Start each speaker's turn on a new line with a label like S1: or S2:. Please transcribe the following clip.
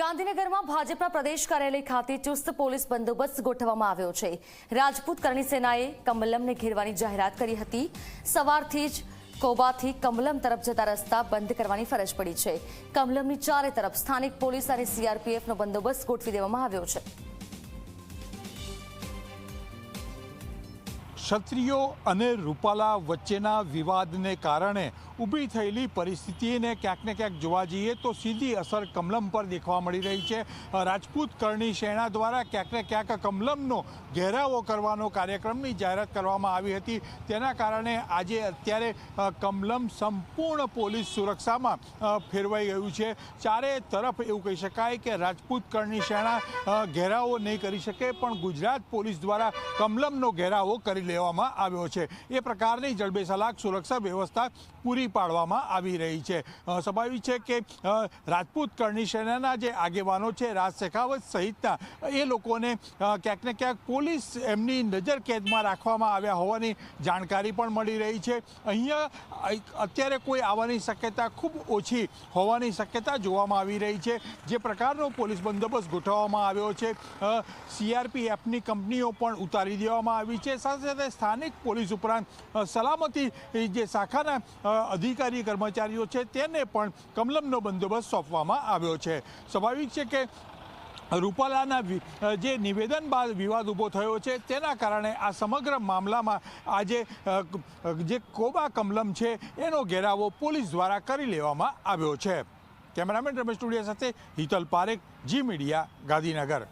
S1: ગાંધીનગરમાં ભાજપના પ્રદેશ કાર્યાલય ખાતે ચુસ્ત પોલીસ બંદોબસ્ત ગોઠવવામાં આવ્યો છે. રાજપૂત કરણી સેનાએ કમલમને ઘેરવાની જાહેરાત કરી હતી. સવારથી જ કોબાથી કમલમ તરફ જતા રસ્તા બંધ કરવાની ફરજ પડી છે. કમલમની ચારે તરફ સ્થાનિક પોલીસ અને સીઆરપીએફનો બંદોબસ્ત ગોઠવી દેવામાં આવ્યો છે.
S2: ક્ષત્રિયો અને રૂપાલા વચ્ચેના વિવાદને કારણે ઊભી થયેલી પરિસ્થિતિને ક્યાંક ને ક્યાંક જોવા જઈએ તો સીધી અસર કમલમ પર દેખવા મળી રહી છે. રાજપૂત કરણી સેના દ્વારા ક્યાંક ને ક્યાંક કમલમનો ઘેરાવો કરવાનો કાર્યક્રમની જાહેરાત કરવામાં આવી હતી. તેના કારણે આજે અત્યારે કમલમ સંપૂર્ણ પોલીસ સુરક્ષામાં ફેરવાઈ ગયું છે. ચારે તરફ એવું કહી શકાય કે રાજપૂત કરણી સેના ઘેરાવો નહીં કરી શકે, પણ ગુજરાત પોલીસ દ્વારા કમલમનો ઘેરાવો કરી લેવામાં આવ્યો છે. એ પ્રકારની જડબેસલાક સુરક્ષા વ્યવસ્થા પૂરી પાડવામાં આવી રહી છે. સ્વાભાવિક છે કે રાજપૂત કરણી સેનાના જે આગેવાનો છે, રાજ શેખાવત સહિતના, એ લોકોને ક્યાંક ને ક્યાંક પોલીસ એમની નજર કેદમાં રાખવામાં આવ્યા હોવાની જાણકારી પણ મળી રહી છે. અહીંયા અત્યારે કોઈ આવવાની શક્યતા ખૂબ ઓછી હોવાની શક્યતા જોવામાં આવી રહી છે. જે પ્રકારનો પોલીસ બંદોબસ્ત ગોઠવવામાં આવ્યો છે. સીઆરપીએફની કંપનીઓ પણ ઉતારી દેવામાં આવી છે. સાથે સાથે સ્થાનિક પોલીસ ઉપરાંત સલામતી જે શાખાના અધિકારી, કર્મચારીઓ છે, તેને પણ કમલમનો બંદોબસ્ત સોંપવામાં આવ્યો છે. સ્વાભાવિક છે કે રૂપાલાના જે નિવેદન બાદ વિવાદ ઊભો થયો છે, તેના કારણે આ સમગ્ર મામલામાં આજે જે કોબા કમલમ છે, એનો ઘેરાવો પોલીસ દ્વારા કરી લેવામાં આવ્યો છે. કેમેરામેન રમેશ ટુડિયા સાથે હિતલ પારેખ, જી મીડિયા, ગાંધીનગર.